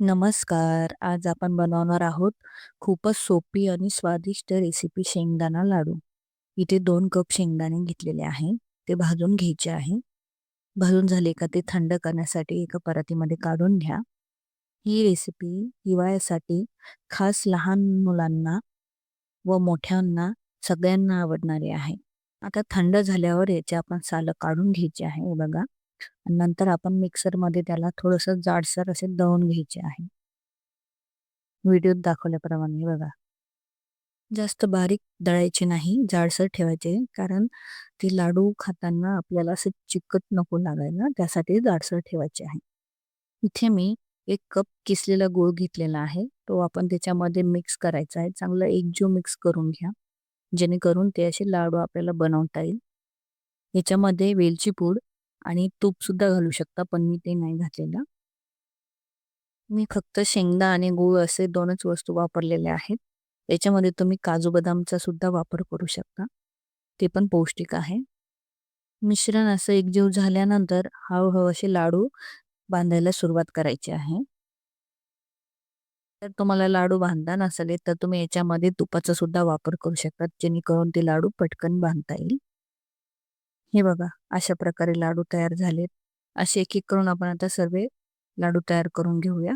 नमस्कार. आज आपण बनवणार आहोत खूपच सोपी आणि स्वादिष्ट रेसिपी शेंगदाणा लाडू. इथे दोन कप शेंगदाणे घेतलेले आहे. ते भाजून घ्यायचे आहे. भाजून झाले का ते थंड करण्यासाठी एका परातीमध्ये काढून घ्या. ही रेसिपी हिवाळ्यासाठी खास लहान मुलांना व मोठ्यांना सगळ्यांना आवडणारी आहे. आता थंड झाल्यावर याचे आपण सालं काढून घ्यायचे आहे हे बघा. नंतर आपण मिक्सरमध्ये त्याला थोडंसं जाडसर असे दळून घ्यायचे आहे. व्हिडिओत दाखवल्याप्रमाणे बघा. जास्त बारीक दळायचे नाही, जाडसर ठेवायचे कारण ते लाडू खाताना आपल्याला असं चिकट नको लागायला त्यासाठी जाडसर ठेवायचे आहे. इथे मी एक कप किसलेला गूळ घेतलेला आहे. तो आपण त्याच्यामध्ये मिक्स करायचा आहे. चांगलं एकजीव मिक्स करून घ्या. जेणेकरून ते असे लाडू आपल्याला बनवता येईल. याच्यामध्ये वेलची पूड आणि तूप सुद्धा घालू शकता पण मी ते नाही घातलेलं. मी फक्त शेंगदा आणि गूळ असे दोनच वस्तू वापरलेल्या आहेत. त्याच्यामध्ये तुम्ही काजू बदामचा सुद्धा वापर करू शकता. ते पण पौष्टिक आहे. मिश्रण असं एकजीव झाल्यानंतर हळूहळू असे लाडू बांधायला सुरुवात करायची आहे. जर तुम्हाला लाडू बांधता नसले तर तुम्ही याच्यामध्ये तुपाचा सुद्धा वापर करू शकता जेणेकरून ते लाडू पटकन बांधता येईल. हे बघा अशा प्रकारे लाडू तयार झालेत. असे एक एक करून आपण आता सर्व लाडू तयार करून घेऊया.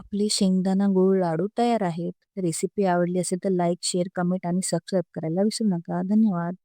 आपले शेंगदाणा गूळ लाडू तयार आहेत. रेसिपी आवडली असेल तर लाईक, शेअर, कमेंट आणि सबस्क्राईब करायला विसरू नका. धन्यवाद.